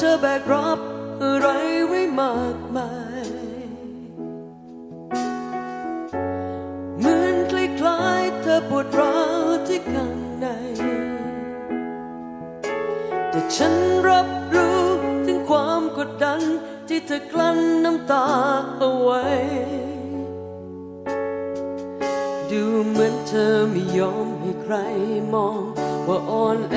เธอแบกรับอะไรไว้มากมาย เหมือนคล้ายๆเธอปวดร้าวที่ข้างใน แต่ฉันรับรู้ถึงความกดดันที่เธอกลั้นน้ำตาเอาไว้ ดูเหมือนเธอไม่ยอมให้ใครมองว่าอ่อนแอ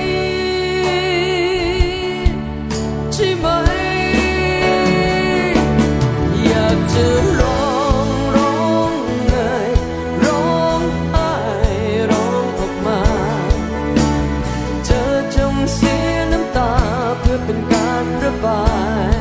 เ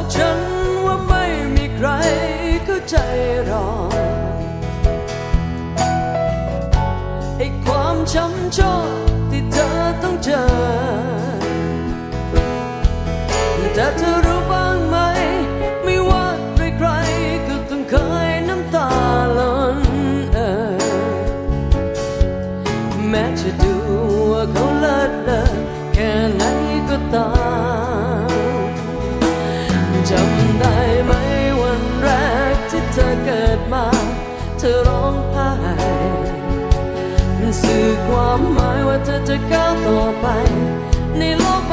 บอกฉันว่าไม่มีใครเข้าใจหรอกไอ้ความช้ำชอกที่เธอต้องเจอ แต่เธอรู้บ้างไหม ไม่ว่าใครๆก็ต้องเคยน้ำตาล้นเออแม้จะดูว่าเขาเลิศเลอ ความหมายว่าเธอจะก้าวต่อไป ในโลกใบ